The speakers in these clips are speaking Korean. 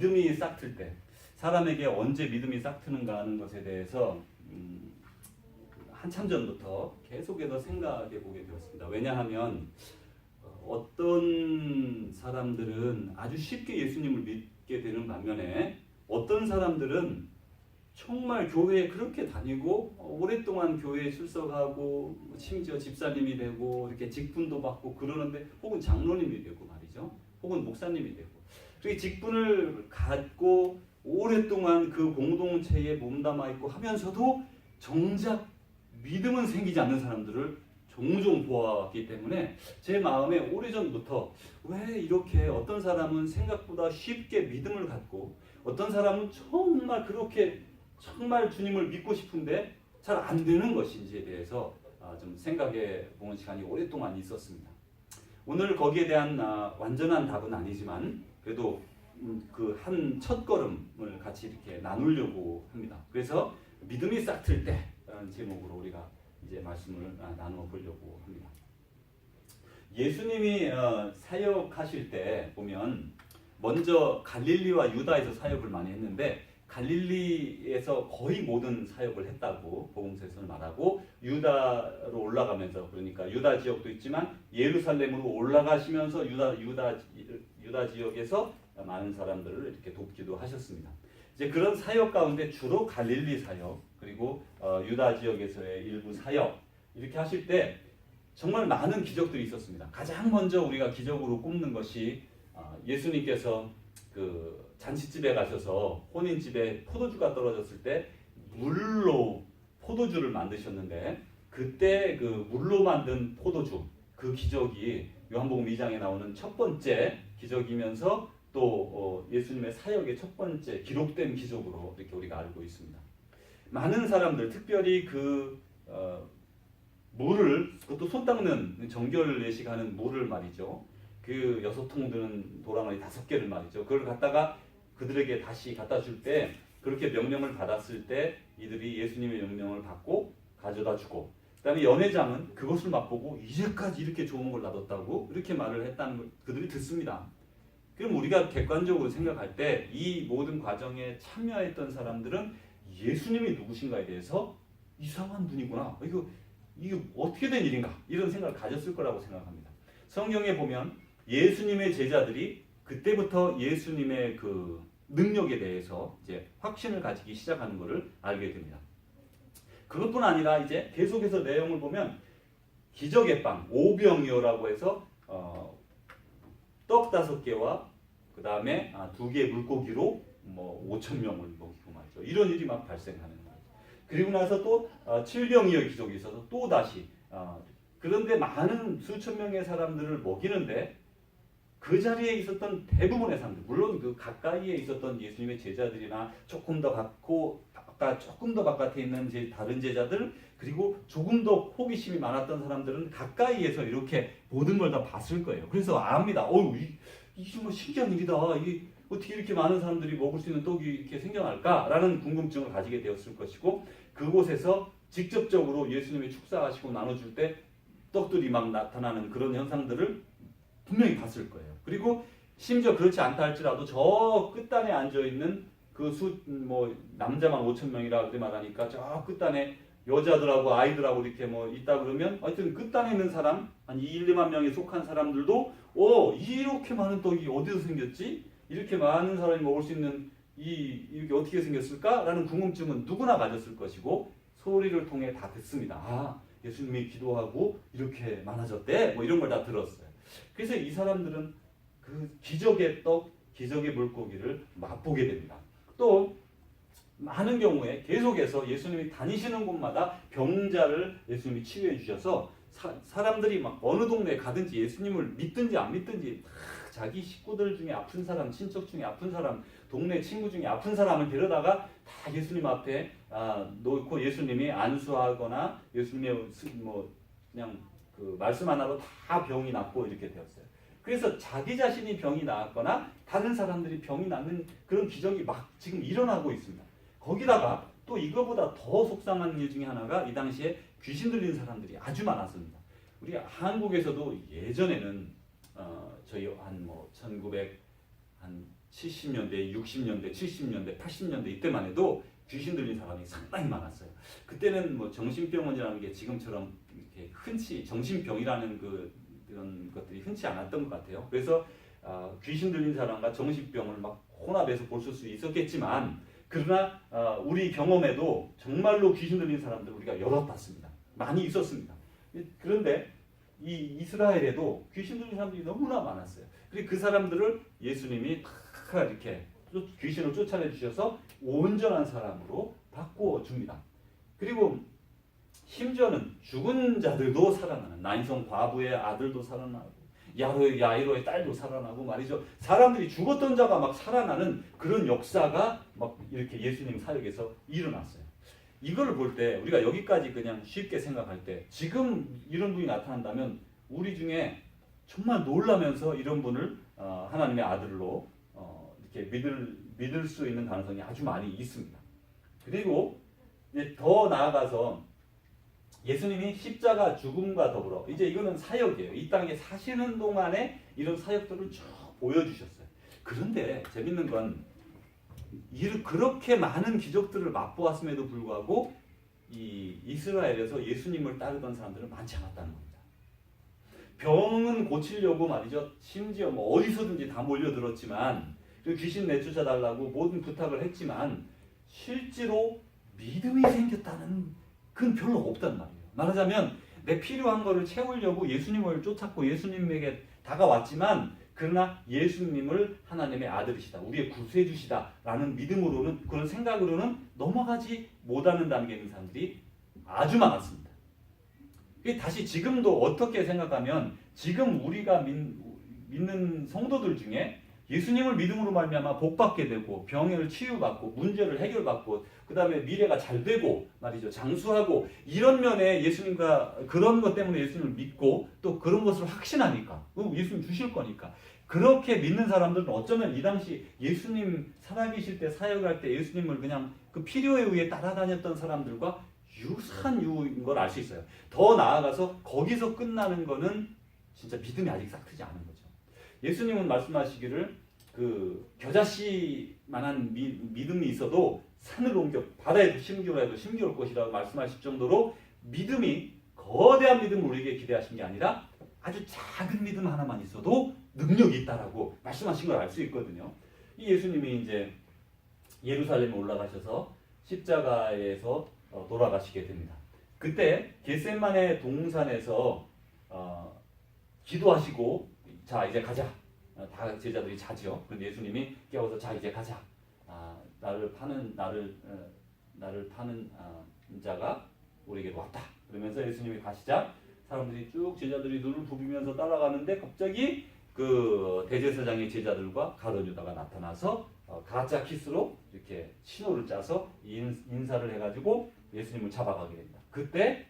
믿음이 싹틀 때 사람에게 언제 믿음이 싹트는가 하는 것에 대해서 음, 한참 전부터 계속해서 생각해 보게 되었습니다. 왜냐하면 어, 어떤 사람들은 아주 쉽게 예수님을 믿게 되는 반면에 어떤 사람들은 정말 교회에 그렇게 다니고 어, 오랫동안 교회에 출석하고 뭐 심지어 집사님이 되고 이렇게 직분도 받고 그러는데 혹은 장로님이 되고 말이죠. 혹은 목사님이 되고 그렇게 직분을 갖고 오랫동안 그 공동체에 몸담아 있고 하면서도 정작 믿음은 생기지 않는 사람들을 종종 보아왔기 때문에 제 마음에 오래전부터 왜 이렇게 어떤 사람은 생각보다 쉽게 믿음을 갖고 어떤 사람은 정말 그렇게 정말 주님을 믿고 싶은데 잘 안 되는 것인지에 대해서 아, 좀 생각해 보는 시간이 오랫동안 있었습니다. 오늘 거기에 대한 아, 완전한 답은 아니지만 그래도 그 한 첫 걸음을 같이 이렇게 나누려고 합니다. 그래서 믿음이 싹틀 때라는 제목으로 우리가 이제 말씀을 아, 나누어 보려고 합니다. 예수님이 어, 사역하실 때 보면 먼저 갈릴리와 유다에서 사역을 많이 했는데 갈릴리에서 거의 모든 사역을 했다고 복음서에서는 말하고 유다로 올라가면서 그러니까 유다 지역도 있지만 예루살렘으로 올라가시면서 유다 유다 유다 지역에서 많은 사람들을 이렇게 돕기도 하셨습니다. 이제 그런 사역 가운데 주로 갈릴리 사역 그리고 어, 유다 지역에서의 일부 사역 이렇게 하실 때 정말 많은 기적들이 있었습니다. 가장 먼저 우리가 기적으로 꼽는 것이 어, 예수님께서 그 잔치집에 가셔서 혼인집에 포도주가 떨어졌을 때 물로 포도주를 만드셨는데 그때 그 물로 만든 포도주 그 기적이 요한복음 2장에 나오는 첫 번째 기적이면서 또 어, 예수님의 사역의 첫 번째 기록된 기적으로 이렇게 우리가 알고 있습니다. 많은 사람들 특별히 그 어, 물을 그것도 손 닦는 정결 예식하는 물을 말이죠. 그 여섯 통 드는 도랑을 다섯 개를 말이죠. 그걸 갖다가 그들에게 다시 갖다 줄 때 그렇게 명령을 받았을 때 이들이 예수님의 명령을 받고 가져다 주고 그다음에 연회장은 그것을 맛보고 이제까지 이렇게 좋은 걸 놔뒀다고 이렇게 말을 했다는 걸 그들이 듣습니다. 그럼 우리가 객관적으로 생각할 때 이 모든 과정에 참여했던 사람들은 예수님이 누구신가에 대해서 이상한 분이구나. 이거 이게 어떻게 된 일인가 이런 생각을 가졌을 거라고 생각합니다. 성경에 보면 예수님의 제자들이 그때부터 예수님의 그 능력에 대해서 이제 확신을 가지기 시작하는 것을 알게 됩니다. 그것뿐 아니라 이제 계속해서 내용을 보면 기적의 빵 오병이어라고 해서 어, 떡 다섯 개와 그 다음에 아, 두 개의 물고기로 뭐 5천 명을 먹이고 말이죠. 이런 일이 막 발생하는 거예요. 그리고 나서 또 어, 칠병이어 기적이 있어서 또 다시 어, 그런데 많은 수천 명의 사람들을 먹이는데 그 자리에 있었던 대부분의 사람들, 물론 그 가까이에 있었던 예수님의 제자들이나 조금 더 갖고 아까 조금 더 바깥에 있는 제 다른 제자들 그리고 조금 더 호기심이 많았던 사람들은 가까이에서 이렇게 모든 걸 다 봤을 거예요. 그래서 압니다. 어우 이, 이게 뭐 신기한 일이다. 이게 어떻게 이렇게 많은 사람들이 먹을 수 있는 떡이 이렇게 생겨날까라는 궁금증을 가지게 되었을 것이고 그곳에서 직접적으로 예수님이 축사하시고 나눠줄 때 떡들이 막 나타나는 그런 현상들을 분명히 봤을 거예요. 그리고 심지어 그렇지 않다 할지라도 저 끝단에 앉아 있는 그 수 뭐 남자만 5천 명이라 그래 말하니까 저 끝단에 여자들하고 아이들하고 이렇게 뭐 있다 그러면 하여튼 끝단에 있는 사람 한 2, 1, 2만 명에 속한 사람들도 오 이렇게 많은 떡이 어디서 생겼지? 이렇게 많은 사람이 먹을 수 있는 이 이렇게 어떻게 생겼을까라는 궁금증은 누구나 가졌을 것이고 소리를 통해 다 듣습니다. 아 예수님이 기도하고 이렇게 많아졌대 뭐 이런 걸 다 들었어요. 그래서 이 사람들은 그 기적의 떡, 기적의 물고기를 맛보게 됩니다. 또 많은 경우에 계속해서 예수님이 다니시는 곳마다 병자를 예수님이 치유해 주셔서 사, 람들이막 어느 동네에 가든지 예수님을 믿든지 안 믿든지 다 자기 식구들 중에 아픈 사람, 친척 중에 아픈 사람, 동네 친구 중에 아픈 사람을 데려다가 다 예수님 앞에 아, 놓고 예수님이 안수하거나 예수님의 뭐 그냥 그 말씀 하나로 다 병이 낫고 이렇게 되었어요. 그래서 자기 자신이 병이 나았거나 다른 사람들이 병이 낫는 그런 기적이 막 지금 일어나고 있습니다. 거기다가 또 이거보다 더 속상한 일 중에 하나가 이 당시에 귀신 들린 사람들이 아주 많았습니다. 우리 한국에서도 예전에는 어, 저희 한뭐 1900, 한 70년대, 60년대, 70년대, 80년대 이때만 해도 귀신 들린 사람이 상당히 많았어요. 그때는 뭐 정신병원이라는 게 지금처럼 이렇게 흔치 정신병이라는 그 이런 것들이 흔치 않았던 것 같아요. 그래서 아, 귀신 들린 사람과 정신병을 막 혼합해서 볼 수 있었겠지만 그러나 아, 우리 경험에도 정말로 귀신 들린 사람들 우리가 여러 봤습니다. 많이 있었습니다. 그런데 이 이스라엘에도 귀신 들린 사람들이 너무나 많았어요. 그리고 그 사람들을 예수님이 탁 이렇게 쫓- 귀신을 쫓아내 주셔서 온전한 사람으로 바꾸어 줍니다. 그리고 심지어는 죽은 자들도 살아나는 나인성 과부의 아들도 살아나고 야로 야이로의 딸도 살아나고 말이죠. 사람들이 죽었던 자가 막 살아나는 그런 역사가 막 이렇게 예수님 사역에서 일어났어요. 이걸 볼 때 우리가 여기까지 그냥 쉽게 생각할 때 지금 이런 분이 나타난다면 우리 중에 정말 놀라면서 이런 분을 어, 하나님의 아들로 어, 이렇게 믿을 믿을 수 있는 가능성이 아주 많이 있습니다. 그리고 더 나아가서 예수님이 십자가 죽음과 더불어 이제 이거는 사역이에요. 이 땅에 사시는 동안에 이런 사역들을 쭉 보여주셨어요. 그런데 재밌는 건 이- 그렇게 많은 기적들을 맛보았음에도 불구하고 이 이스라엘에서 예수님을 따르던 사람들은 많지 않았다는 겁니다. 병은 고치려고 말이죠. 심지어 뭐 어디서든지 다 몰려들었지만 그 귀신 내쫓아 달라고 모든 부탁을 했지만 실제로 믿음이 생겼다는 그건 별로 없단 말이에요. 말하자면 내 필요한 거를 채우려고 예수님을 쫓았고 예수님에게 다가왔지만 그러나 예수님을 하나님의 아들이시다. 우리의 구세주시다라는 믿음으로는 그런 생각으로는 넘어가지 못하는 단계에 있는 사람들이 아주 많았습니다. 다시 지금도 어떻게 생각하면 지금 우리가 믿, 믿는 성도들 중에 예수님을 믿음으로 말미암아 복 받게 되고 병을 치유받고 문제를 해결받고 그 다음에 미래가 잘 되고 말이죠 장수하고 이런 면에 예수님과 그런 것 때문에 예수님을 믿고 또 그런 것을 확신하니까 그 예수님 주실 거니까 그렇게 믿는 사람들은 어쩌면 이 당시 예수님 살아계실 때 사역할 때 예수님을 그냥 그 필요에 의해 따라다녔던 사람들과 유사한 유인 걸 알 수 있어요. 더 나아가서 거기서 끝나는 거는 진짜 믿음이 아직 싹 트지 않은 거죠. 예수님은 말씀하시기를 그 겨자씨만한 미, 믿음이 있어도 산을 옮겨 바다에도 심기로 해도 심기올 것이라고 말씀하실 정도로 믿음이 거대한 믿음을 우리에게 기대하신 게 아니라 아주 작은 믿음 하나만 있어도 능력이 있다라고 말씀하신 걸 알 수 있거든요. 이 예수님이 이제 예루살렘에 올라가셔서 십자가에서 어, 돌아가시게 됩니다. 그때 겟셋만의 동산에서 어, 기도하시고 자 이제 가자. 어, 다 제자들이 자죠. 그런데 예수님이 깨워서 자 이제 가자. 아, 나를 파는 나를 어, 나를 파는 아, 자가 우리에게 왔다. 그러면서 예수님이 가시자 사람들이 쭉 제자들이 눈을 부비면서 따라가는데 갑자기 그 대제사장의 제자들과 가룟 유다가 나타나서 어, 가짜 키스로 이렇게 신호를 짜서 인, 인사를 해가지고 예수님을 잡아가게 됩니다. 그때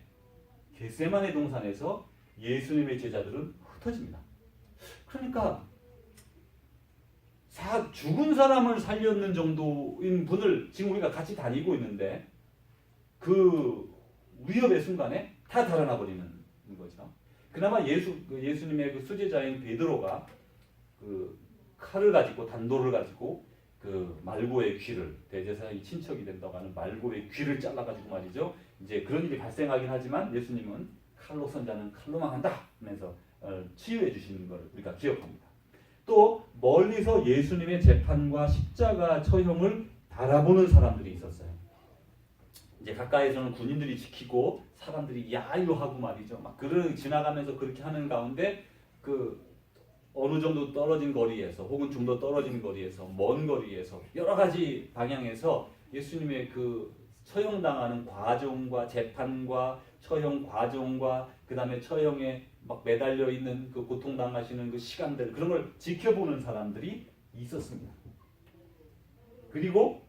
겟세마네 동산에서 예수님의 제자들은 흩어집니다. 그러니까 사, 죽은 사람을 살렸는 정도인 분을 지금 우리가 같이 다니고 있는데 그 위협의 순간에 다 달아나 버리는 거죠. 그나마 예수 그 예수님의 그 수제자인 베드로가 그 칼을 가지고 단도를 가지고 그 말고의 귀를 대제사장이 친척이 된다고 하는 말고의 귀를 잘라 가지고 말이죠. 이제 그런 일이 발생하긴 하지만 예수님은 칼로 선자는 칼로만 한다 하면서 어, 치유해 주시는 걸 우리가 기억합니다. 또 멀리서 예수님의 재판과 십자가 처형을 바라보는 사람들이 있었어요. 이제 가까이서는 군인들이 지키고 사람들이 야유하고 말이죠. 막 그를 지나가면서 그렇게 하는 가운데 그 어느 정도 떨어진 거리에서 혹은 좀 더 떨어진 거리에서 먼 거리에서 여러 가지 방향에서 예수님의 그 처형당하는 과정과 재판과 처형 과정과 그 다음에 처형에 막 매달려 있는 그 고통 당하시는 그 시간들 그런 걸 지켜보는 사람들이 있었습니다. 그리고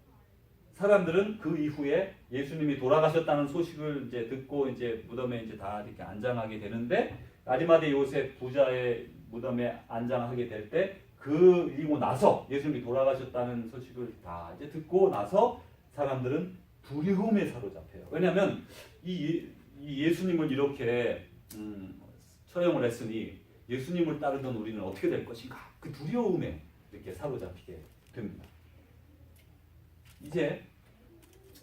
사람들은 그 이후에 예수님이 돌아가셨다는 소식을 이제 듣고 이제 무덤에 이제 다 이렇게 안장하게 되는데 아리마대 요셉 부자의 무덤에 안장하게 될 때 그리고 나서 예수님이 돌아가셨다는 소식을 다 이제 듣고 나서 사람들은 두려움에 사로잡혀요. 왜냐하면 이, 이 예수님을 이렇게 음, 처형을 했으니 예수님을 따르던 우리는 어떻게 될 것인가 그 두려움에 이렇게 사로잡히게 됩니다. 이제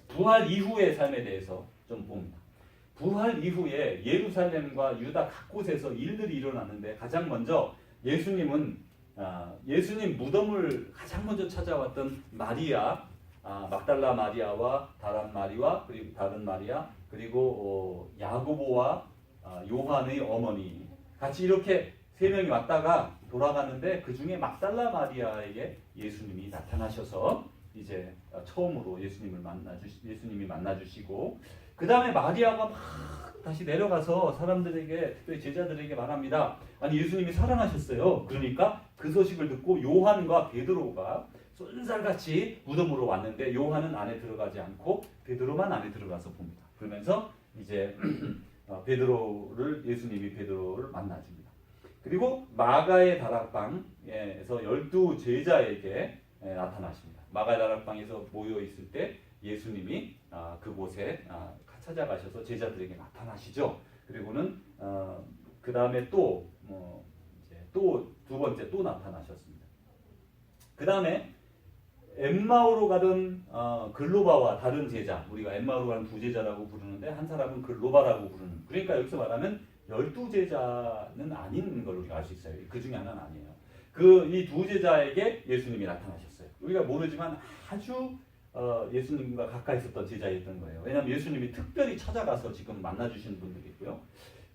부활 이후의 삶에 대해서 좀 봅니다. 부활 이후에 예루살렘과 유다 각 곳에서 일들이 일어났는데 가장 먼저 예수님은 아, 예수님 무덤을 가장 먼저 찾아왔던 마리아, 아, 막달라 마리아와 다른 마리아 그리고 다른 마리아 그리고 어, 야고보와 아, 요한의 어머니 같이 이렇게 세 명이 왔다가 돌아가는데 그 중에 막달라 마리아에게 예수님이 나타나셔서 이제 처음으로 예수님을 만나 주시 예수님이 만나 주시고 그 다음에 마리아가 막 다시 내려가서 사람들에게 특별히 제자들에게 말합니다. 아니 예수님이 살아나셨어요. 그러니까 그 소식을 듣고 요한과 베드로가 쏜살같이 무덤으로 왔는데 요한은 안에 들어가지 않고 베드로만 안에 들어가서 봅니다. 그러면서 이제 어, 베드로를 예수님이 베드로를 만나줍니다. 그리고 마가의 다락방에서 열두 제자에게 에, 나타나십니다. 마가의 다락방에서 모여 있을 때 예수님이 아, 그곳에 아, 찾아가셔서 제자들에게 나타나시죠. 그리고는 어, 그 다음에 또 뭐, 또두 번째 또 나타나셨습니다. 그 다음에 엠마오로 가던 어, 글로바와 다른 제자, 우리가 엠마오로 가는 두 제자라고 부르는데 한 사람은 글로바라고 부르는. 그러니까 여기서 말하면 열두 제자는 아닌 걸 우리가 알 수 있어요. 그 중에 하나는 아니에요. 그 이 두 제자에게 예수님이 나타나셨어요. 우리가 모르지만 아주 어, 예수님과 가까이 있었던 제자였던 거예요. 왜냐하면 예수님이 특별히 찾아가서 지금 만나주신 분들이고요.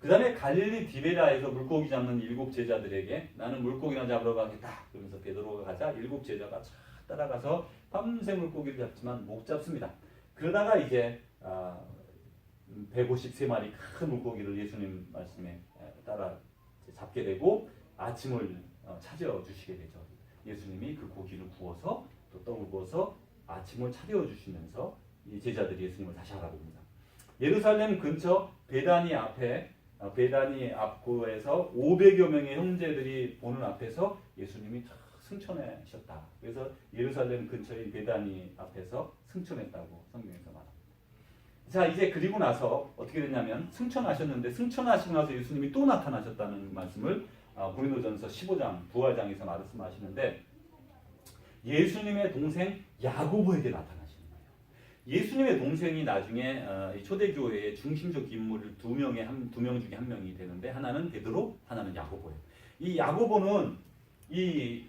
그 다음에 갈릴리 디베라에서 물고기 잡는 일곱 제자들에게 나는 물고기나 잡으러 가겠다. 그러면서 베드로가 가자 일곱 제자가 쫙 따라가서 밤새 물고기를 잡지만 못 잡습니다. 그러다가 이제 아, 153마리 큰 물고기를 예수님 말씀에 따라 잡게 되고 아침을 어, 차려 주시게 되죠. 예수님이 그 고기를 구워서 또 떡을 구워서 아침을 차려 주시면서 이 제자들이 예수님을 다시 알아봅니다. 예루살렘 근처 베다니 앞에 어, 베다니 앞구에서 500여 명의 형제들이 보는 앞에서 예수님이 탁 승천하셨다. 그래서 예루살렘 근처인 베다니 앞에서 승천했다고 성경에서 말합니다. 자 이제 그리고 나서 어떻게 됐냐면 승천하셨는데 승천하시고 나서 예수님이 또 나타나셨다는 말씀을 어, 고린도전서 15장 부활장에서 말씀하시는데 예수님의 동생 야고보에게 나타나시는 거예요. 예수님의 동생이 나중에 어, 이 초대교회의 중심적 인물을 두 명의 한두 명 중에 한 명이 되는데 하나는 베드로, 하나는 야고보예요. 이 야고보는 이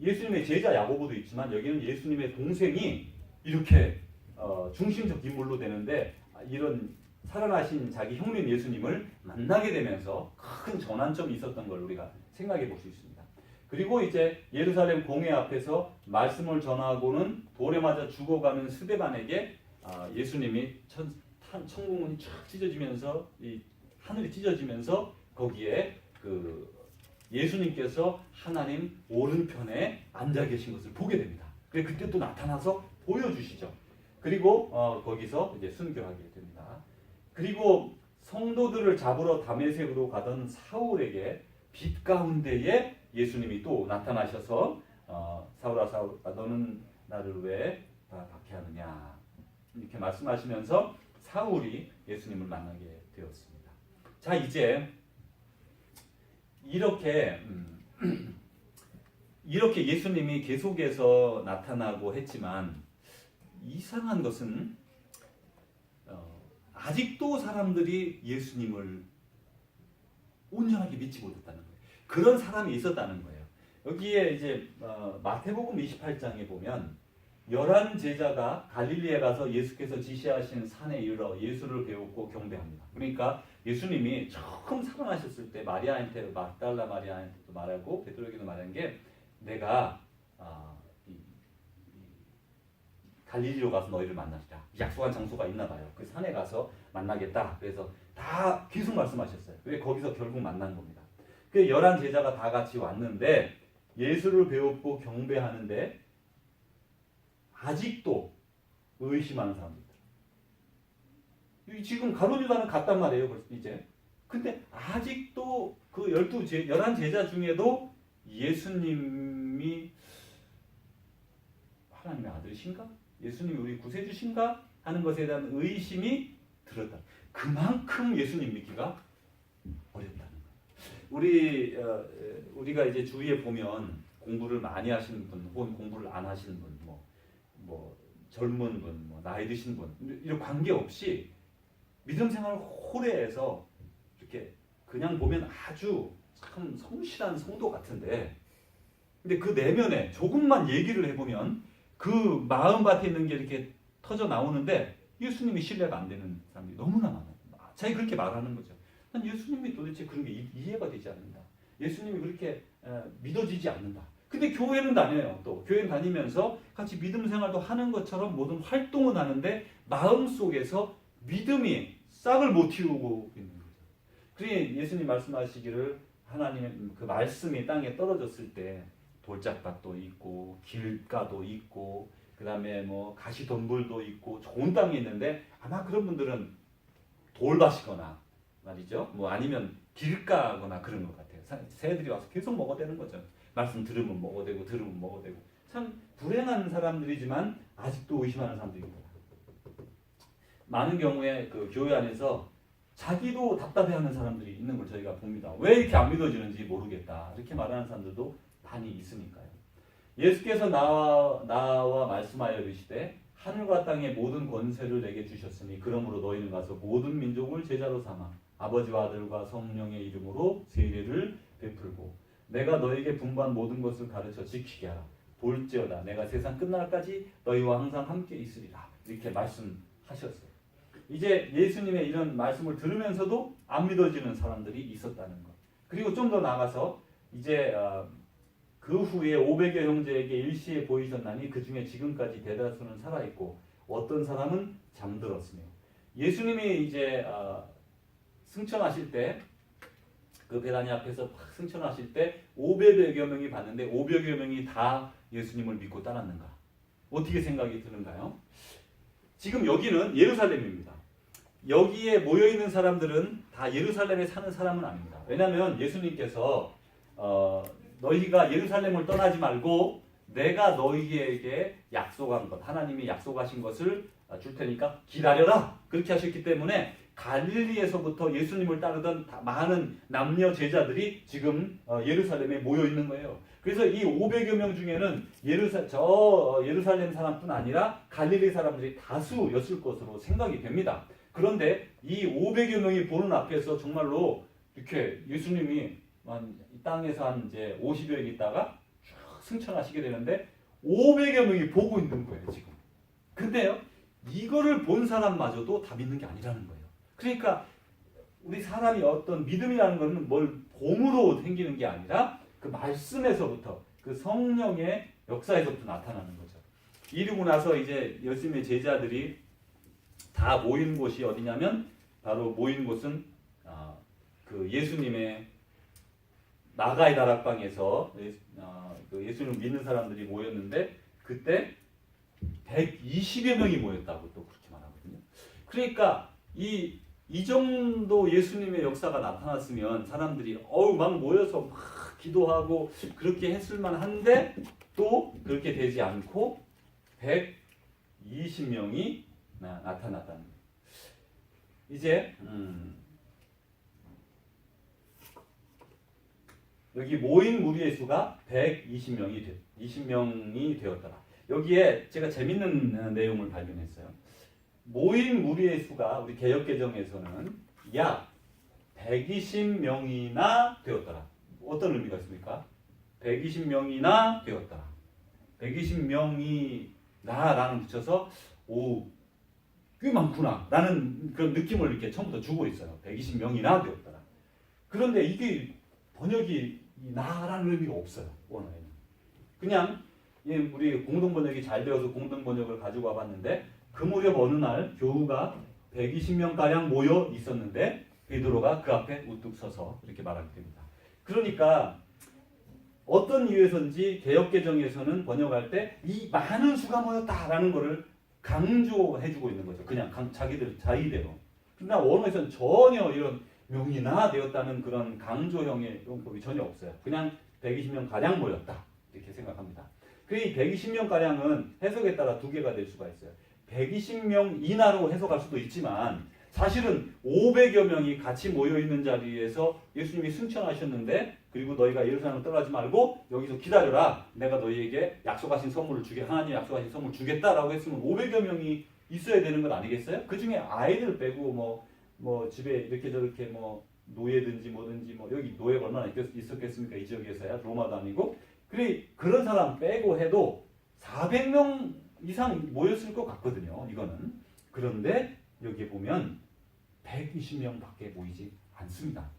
예수님의 제자 야고보도 있지만 여기는 예수님의 동생이 이렇게 어, 중심적 인물로 되는데 이런 살아나신 자기 형님 예수님을 만나게 되면서 큰 전환점이 있었던 걸 우리가 생각해 볼 수 있습니다. 그리고 이제 예루살렘 공회 앞에서 말씀을 전하고는 돌에 맞아 죽어가는 스데반에게 아, 예수님이 천, 탄, 천국문이 쫙 찢어지면서 이 하늘이 찢어지면서 거기에 그 예수님께서 하나님 오른편에 앉아 계신 것을 보게 됩니다. 그때 또 나타나서 보여주시죠. 그리고 어, 거기서 이제 순교하게 됩니다. 그리고 성도들을 잡으러 다메섹으로 가던 사울에게 빛 가운데에 예수님이 또 나타나셔서 어, 사울아 사울아 너는 나를 왜 박해하느냐 이렇게 말씀하시면서 사울이 예수님을 만나게 되었습니다. 자 이제 이렇게 음, 이렇게 예수님이 계속해서 나타나고 했지만 이상한 것은 어, 아직도 사람들이 예수님을 온전하게 믿지 못했다는 거예요. 그런 사람이 있었다는 거예요. 여기에 이제 어, 마태복음 28장에 보면 열한 제자가 갈릴리에 가서 예수께서 지시하신 산에 이르러 예수를 배웠고 경배합니다. 그러니까 예수님이 처음 살아나셨을 때 마리아한테 막달라 마리아한테도 말하고 베드로에게도 말한 게 내가 아, 갈릴리로 가서 너희를 만나리라. 약속한 장소가 있나 봐요. 그 산에 가서 만나겠다. 그래서 다 계속 말씀하셨어요. 왜 거기서 결국 만난 겁니다. 그 열한 제자가 다 같이 왔는데 예수를 배웠고 경배하는데 아직도 의심하는 사람들. 지금 가론유다는 갔단 말이에요. 이제. 근데 아직도 그 열두 제 열한 제자 중에도 예수님이 하나님의 아들이신가? 예수님이 우리 구세주신가? 하는 것에 대한 의심이 들었다. 그만큼 예수님 믿기가 어렵다는 거예요. 우리 어, 우리가 이제 주위에 보면 공부를 많이 하시는 분 혹은 공부를 안 하시는 분, 뭐, 뭐 젊은 분, 뭐 나이 드신 분 이런 관계 없이 믿음 생활을 호래해서 이렇게 그냥 보면 아주 참 성실한 성도 같은데 근데 그 내면에 조금만 얘기를 해보면 그 마음밭에 있는 게 이렇게 터져 나오는데 예수님이 신뢰가 안 되는 사람들이 너무나 많아요. 자기 그렇게 말하는 거죠. 난 예수님이 도대체 그런 게 이- 이해가 되지 않는다. 예수님이 그렇게 어, 믿어지지 않는다. 근데 교회는 다녀요. 또 교회 다니면서 같이 믿음 생활도 하는 것처럼 모든 활동은 하는데 마음 속에서 믿음이 싹을 못 틔우고 있는 거죠. 그러니 예수님 말씀하시기를 하나님의 그 말씀이 땅에 떨어졌을 때 돌짝밭도 있고 길가도 있고 그 다음에 뭐 가시덤불도 있고 좋은 땅이 있는데 아마 그런 분들은 돌밭이거나 말이죠. 뭐 아니면 길가거나 그런 것 같아요. 사- 새들이 와서 계속 먹어대는 거죠. 말씀 들으면 먹어대고 들으면 먹어대고 참 불행한 사람들이지만 아직도 의심하는 사람들입니다. 많은 경우에 그 교회 안에서 자기도 답답해하는 사람들이 있는 걸 저희가 봅니다. 왜 이렇게 안 믿어지는지 모르겠다. 이렇게 말하는 사람들도 많이 있으니까요. 예수께서 나와, 나와 말씀하여 이르시되 하늘과 땅의 모든 권세를 내게 주셨으니 그러므로 너희는 가서 모든 민족을 제자로 삼아 아버지와 아들과 성령의 이름으로 세례를 베풀고 내가 너에게 분부한 모든 것을 가르쳐 지키게 하라. 볼지어다 내가 세상 끝날까지 너희와 항상 함께 있으리라. 이렇게 말씀하셨어요. 이제 예수님의 이런 말씀을 들으면서도 안 믿어지는 사람들이 있었다는 것. 그리고 좀 더 나가서 이제 어, 그 후에 500여 형제에게 일시에 보이셨나니 그 중에 지금까지 대다수는 살아 있고 어떤 사람은 잠들었으며 예수님이 이제 어, 승천하실 때 그 베다니 앞에서 막 승천하실 때 500여 명이 봤는데 500여 명이 다 예수님을 믿고 따랐는가? 어떻게 생각이 드는가요? 지금 여기는 예루살렘입니다. 여기에 모여 있는 사람들은 다 예루살렘에 사는 사람은 아닙니다. 왜냐하면 예수님께서 어, 너희가 예루살렘을 떠나지 말고 내가 너희에게 약속한 것, 하나님이 약속하신 것을 줄 테니까 기다려라. 그렇게 하셨기 때문에 갈릴리에서부터 예수님을 따르던 다- 많은 남녀 제자들이 지금 어, 예루살렘에 모여 있는 거예요. 그래서 이 500여 명 중에는 예루사, 저 어, 예루살렘 사람뿐 아니라 갈릴리 사람들이 다수였을 것으로 생각이 됩니다. 그런데 이 500여 명이 보는 앞에서 정말로 이렇게 예수님이 한, 이 땅에서 한 이제 50여일 있다가 쭉 승천하시게 되는데 500여 명이 보고 있는 거예요, 지금. 근데요, 이거를 본 사람마저도 다 믿는 게 아니라는 거예요. 그러니까 우리 사람이 어떤 믿음이라는 것은 뭘 봄으로 생기는 게 아니라 그 말씀에서부터 그 성령의 역사에서부터 나타나는 거죠. 이르고 나서 이제 예수님의 제자들이 다 모인 곳이 어디냐면 바로 모인 곳은 아, 그 예수님의 나가이 다락방에서 예, 아, 그 예수님을 믿는 사람들이 모였는데 그때 120여 명이 모였다고 또 그렇게 말하거든요. 그러니까 이, 이 정도 예수님의 역사가 나타났으면 사람들이 어우 막 모여서 막 기도하고 그렇게 했을 만한데 또 그렇게 되지 않고 120명이 나, 나타났다는 거예요. 이제 음, 여기 모인 무리의 수가 120명이 되, 20명이 되었더라. 여기에 제가 재밌는 어, 내용을 발견했어요. 모인 무리의 수가 우리 개혁 개정에서는 약 120명이나 되었더라. 어떤 의미가 있습니까? 120명이나 되었더라. 120명이 나라는 붙여서 오, 꽤 많구나라는 그런 느낌을 이렇게 처음부터 주고 있어요. 120명이나 되었더라. 그런데 이게 번역이 이 나라는 의미가 없어요. 원어에는. 그냥 이 우리 공동 번역이 잘 되어서 공동 번역을 가지고 와봤는데 그 무렵 어느 날 교우가 120명 가량 모여 있었는데 베드로가 그 앞에 우뚝 서서 이렇게 말하게 됩니다. 그러니까 어떤 이유에서인지 개혁개정에서는 번역할 때 이 많은 수가 모였다라는 것을 강조해주고 있는 거죠. 그냥 강- 자기들 자의대로. 그러나 원어에서는 전혀 이런 명이나 되었다는 그런 강조형의 용법이 전혀 없어요. 그냥 120명 가량 모였다 이렇게 생각합니다. 그이 120명 가량은 해석에 따라 두 개가 될 수가 있어요. 120명 이하로 해석할 수도 있지만 사실은 500여 명이 같이 모여 있는 자리에서 예수님이 승천하셨는데 그리고 너희가 예루살렘을 떠나지 말고 여기서 기다려라. 내가 너희에게 약속하신 선물을 주게 하나님 약속하신 선물 주겠다라고 했으면 500여 명이 있어야 되는 건 아니겠어요? 그 중에 아이들 빼고 뭐뭐 집에 이렇게 저렇게 뭐 노예든지 뭐든지 뭐 여기 노예가 얼마나 있었겠습니까 이 지역에서야 로마도 아니고 그래 그런 사람 빼고 해도 400명 이상 모였을 것 같거든요 이거는 그런데 여기 보면 120명밖에 모이지 않습니다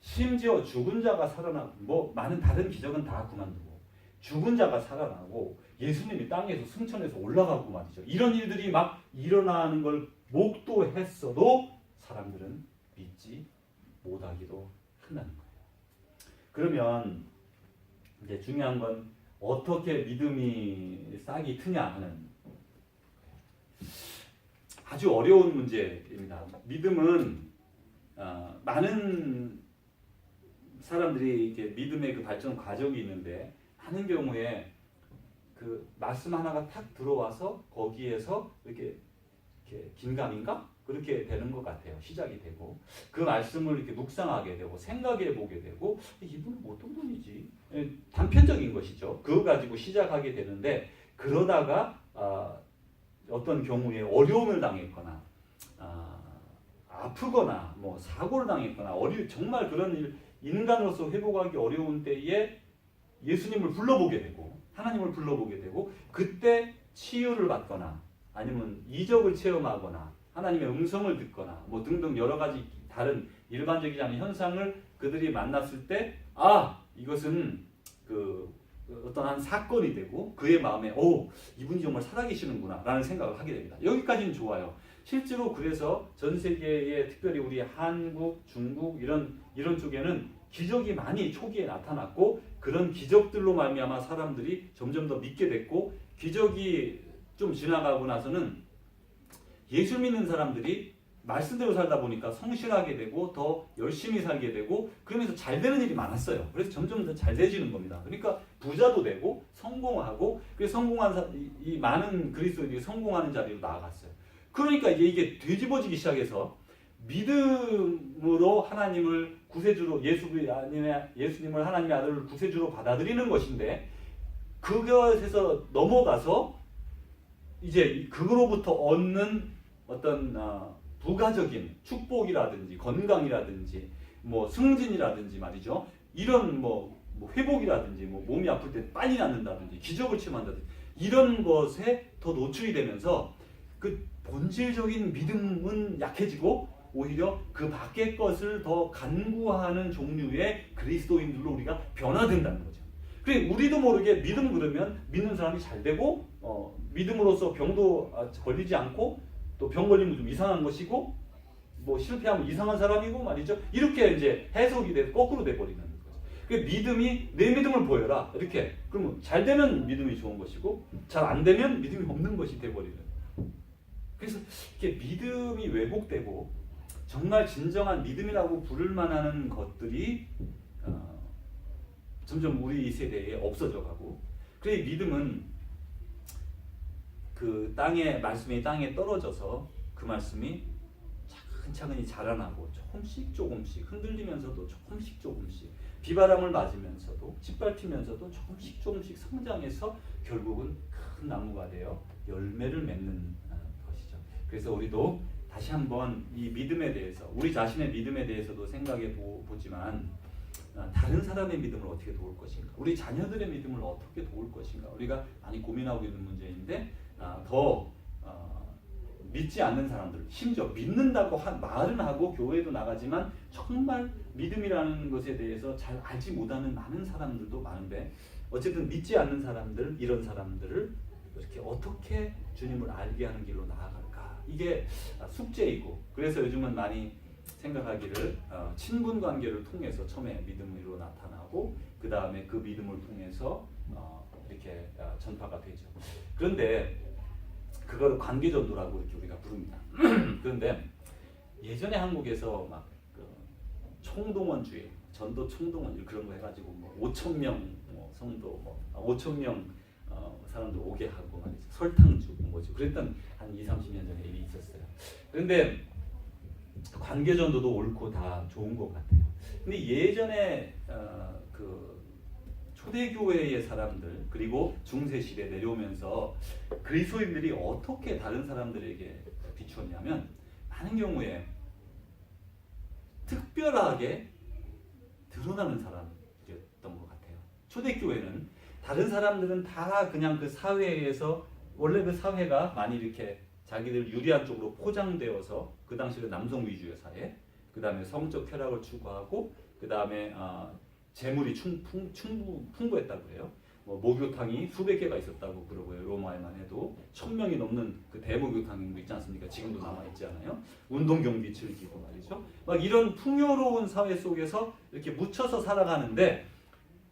심지어 죽은 자가 살아나고 뭐 많은 다른 기적은 다 그만두고 죽은 자가 살아나고 예수님이 땅에서 승천해서 올라가고 말이죠 이런 일들이 막 일어나는 걸 목도했어도 사람들은 믿지 못하기도 한다는 거예요. 그러면 이제 중요한 건 어떻게 믿음이 싹이 트냐 하는 거예요. 아주 어려운 문제입니다. 믿음은 어, 많은 사람들이 이렇게 믿음의 그 발전 과정이 있는데 많은 경우에 그 말씀 하나가 탁 들어와서 거기에서 이렇게, 이렇게 긴가민가 그렇게 되는 것 같아요. 시작이 되고 그 말씀을 이렇게 묵상하게 되고 생각해 보게 되고 이분은 뭐 어떤 분이지? 예, 단편적인 것이죠. 그거 가지고 시작하게 되는데 그러다가 아, 어떤 경우에 어려움을 당했거나 아, 아프거나 뭐 사고를 당했거나 어려 정말 그런 일 인간으로서 회복하기 어려운 때에 예수님을 불러보게 되고 하나님을 불러보게 되고 그때 치유를 받거나 아니면 이적을 체험하거나 하나님의 음성을 듣거나 뭐 등등 여러 가지 다른 일반적이지 않은 현상을 그들이 만났을 때 아 이것은 그 어떤 한 사건이 되고 그의 마음에 오 이분이 정말 살아계시는구나라는 생각을 하게 됩니다. 여기까지는 좋아요. 실제로 그래서 전 세계에 특별히 우리 한국, 중국 이런 이런 쪽에는 기적이 많이 초기에 나타났고 그런 기적들로 말미암아 사람들이 점점 더 믿게 됐고 기적이 좀 지나가고 나서는 예수 믿는 사람들이 말씀대로 살다 보니까 성실하게 되고 더 열심히 살게 되고 그러면서 잘 되는 일이 많았어요. 그래서 점점 더 잘 되지는 겁니다. 그러니까 부자도 되고 성공하고 그 성공한 사, 이, 이 많은 그리스도인들이 성공하는 자리로 나아갔어요. 그러니까 이제 이게 뒤집어지기 시작해서 믿음으로 하나님을 구세주로 예수 예수님을 하나님의 아들을 구세주로 받아들이는 것인데 그것에서 넘어가서 이제 그거로부터 얻는 어떤 어, 부가적인 축복이라든지 건강이라든지 뭐 승진이라든지 말이죠. 이런 뭐, 뭐 회복이라든지 뭐 몸이 아플 때 빨리 낫는다든지 기적을 체험한다든지 이런 것에 더 노출이 되면서 그 본질적인 믿음은 약해지고 오히려 그 밖의 것을 더 간구하는 종류의 그리스도인들로 우리가 변화된다는 거죠. 그래 우리도 모르게 믿음 그러면 믿는 사람이 잘 되고 어, 믿음으로써 병도 아, 걸리지 않고 또 병 걸리면 좀 이상한 것이고 뭐 실패하면 이상한 사람이고 말이죠. 이렇게 이제 해석이 돼 거꾸로 돼 버리는 거죠. 그 믿음이 내 믿음을 보여라 이렇게 그러면 잘 되면 믿음이 좋은 것이고 잘 안 되면 믿음이 없는 것이 돼 버리는. 그래서 이게 믿음이 왜곡되고 정말 진정한 믿음이라고 부를 만한 것들이 어, 점점 우리 세대에 없어져 가고 그래 믿음은 그 땅에 말씀이 땅에 떨어져서 그 말씀이 차근차근히 자라나고 조금씩 조금씩 흔들리면서도 조금씩 조금씩 비바람을 맞으면서도 짓밟히면서도 조금씩 조금씩 성장해서 결국은 큰 나무가 되어 열매를 맺는 어, 것이죠. 그래서 우리도 다시 한번 이 믿음에 대해서 우리 자신의 믿음에 대해서도 생각해 보, 보지만 어, 다른 사람의 믿음을 어떻게 도울 것인가 우리 자녀들의 믿음을 어떻게 도울 것인가 우리가 많이 고민하고 있는 문제인데 아, 더 어, 믿지 않는 사람들 심지어 믿는다고 한 말은 하고 교회도 나가지만 정말 믿음이라는 것에 대해서 잘 알지 못하는 많은 사람들도 많은데 어쨌든 믿지 않는 사람들 이런 사람들을 이렇게 어떻게 주님을 알게 하는 길로 나아갈까 이게 숙제이고 그래서 요즘은 많이 생각하기를 어, 친분 관계를 통해서 처음에 믿음으로 나타나고 그 다음에 그 믿음을 통해서 어, 이렇게 어, 전파가 되죠. 그런데 그거를 관계 전도라고 이렇게 우리가 부릅니다. 그런데 예전에 한국에서 막 그 총동원주의, 전도 총동원 그런 거 해가지고 뭐 5천 명 뭐 성도 뭐 5천 명 어, 사람들 오게 하고 말이죠. 설탕 주고 뭐죠. 그랬던 한 2, 30년 전에 일이 있었어요. 그런데 관계전도도 옳고 다 좋은 것 같아요. 근데 예전에 어, 그 초대교회의 사람들 그리고 중세 시대 내려오면서 그리스도인들이 어떻게 다른 사람들에게 비추었냐면 많은 경우에 특별하게 드러나는 사람이었던 것 같아요. 초대교회는 다른 사람들은 다 그냥 그 사회에서 원래 그 사회가 많이 이렇게 자기들 유리한 쪽으로 포장되어서 그 당시에 남성 위주의 사회, 그 다음에 성적 쾌락을 추구하고 그 다음에 아, 재물이 충, 풍, 충부, 풍부했다고 그래요. 뭐 목욕탕이 수백 개가 있었다고 그러고요. 로마에만 해도 천 명이 넘는 그 대목욕탕도 있지 않습니까? 지금도 남아 있지 않아요? 운동 경비 즐기고 말이죠. 막 이런 풍요로운 사회 속에서 이렇게 묻혀서 살아가는데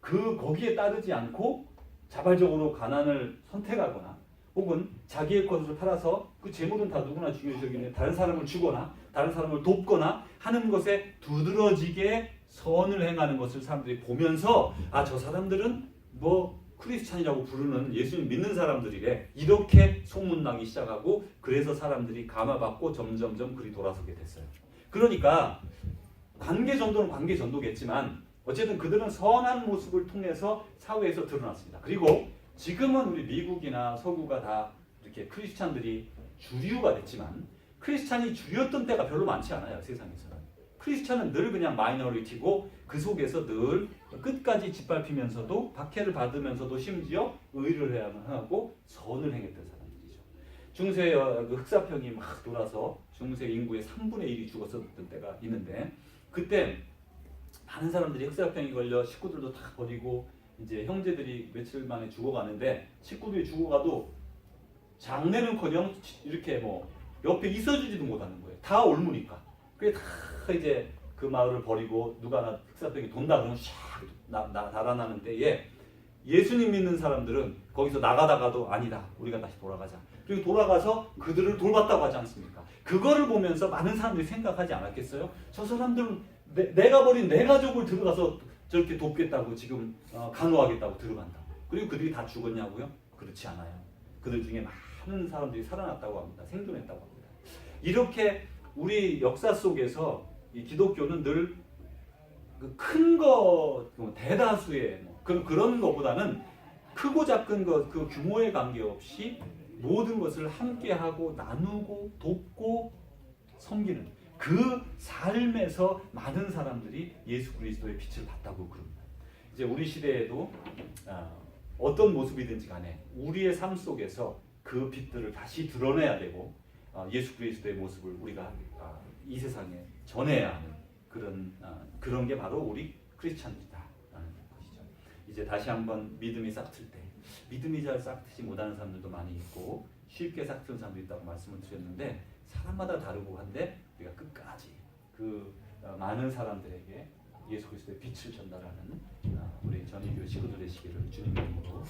그 거기에 따르지 않고 자발적으로 가난을 선택하거나 혹은 자기의 것을 팔아서 그 재물은 다 누구나 중요적인데 다른 사람을 주거나 다른 사람을 돕거나 하는 것에 두드러지게 선을 행하는 것을 사람들이 보면서 아 저 사람들은 뭐 크리스찬이라고 부르는 예수님 믿는 사람들이래 이렇게 소문나기 시작하고 그래서 사람들이 감화받고 점점점 그리 돌아서게 됐어요. 그러니까 관계 전도는 관계 전도겠지만 어쨌든 그들은 선한 모습을 통해서 사회에서 드러났습니다. 그리고 지금은 우리 미국이나 서구가 다 이렇게 크리스찬들이 주류가 됐지만 크리스찬이 주류였던 때가 별로 많지 않아요 세상에서는. 크리스찬은 늘 그냥 마이너리티고 그 속에서 늘 끝까지 짓밟히면서도 박해를 받으면서도 심지어 의를 해야만 하고 선을 행했던 사람들이죠. 중세 어, 그 흑사병이 막 돌아서 중세 인구의 3분의 1이 죽었었던 때가 있는데 그때 많은 사람들이 흑사병이 걸려 식구들도 다 버리고 이제 형제들이 며칠 만에 죽어가는데 식구들이 죽어가도 장례는커녕 이렇게 뭐 옆에 있어주지도 못하는 거예요. 다 옮으니까. 그게 다 이제 그 마을을 버리고 누가 나 흑사병이 돈다 그러면 샥 나, 나, 달아나는 때에 예수님 믿는 사람들은 거기서 나가다가도 아니다. 우리가 다시 돌아가자. 그리고 돌아가서 그들을 돌봤다고 하지 않습니까? 그거를 보면서 많은 사람들이 생각하지 않았겠어요? 저 사람들은 내, 내가 버린 내 가족을 들어가서 저렇게 돕겠다고 지금 어, 간호하겠다고 들어간다. 그리고 그들이 다 죽었냐고요? 그렇지 않아요. 그들 중에 많은 사람들이 살아났다고 합니다. 생존했다고 합니다. 이렇게 우리 역사 속에서 이 기독교는 늘그큰 거, 뭐 대다수의 뭐 그, 그런 것보다는 크고 작은 것, 그 규모에 관계없이 모든 것을 함께하고 나누고 돕고 섬기는 그 삶에서 많은 사람들이 예수 그리스도의 빛을 봤다고 그럽니다. 이제 우리 시대에도 아, 어떤 모습이든지 간에 우리의 삶 속에서 그 빛들을 다시 드러내야 되고 아, 예수 그리스도의 모습을 우리가 아, 이 세상에 전해야 하는 그런 아, 그런 게 바로 우리 크리스찬이다라는 것이죠. 이제 다시 한번 믿음이 싹틀 때 믿음이 잘 싹트지 못하는 사람들도 많이 있고 쉽게 싹트는 사람도 있다고 말씀을 드렸는데 사람마다 다르고 한데 우리가 끝까지 그 어, 많은 사람들에게 예수 그리스도의 빛을 전달하는 어, 우리 전의교 식구들 되시기를 주님의 이름으로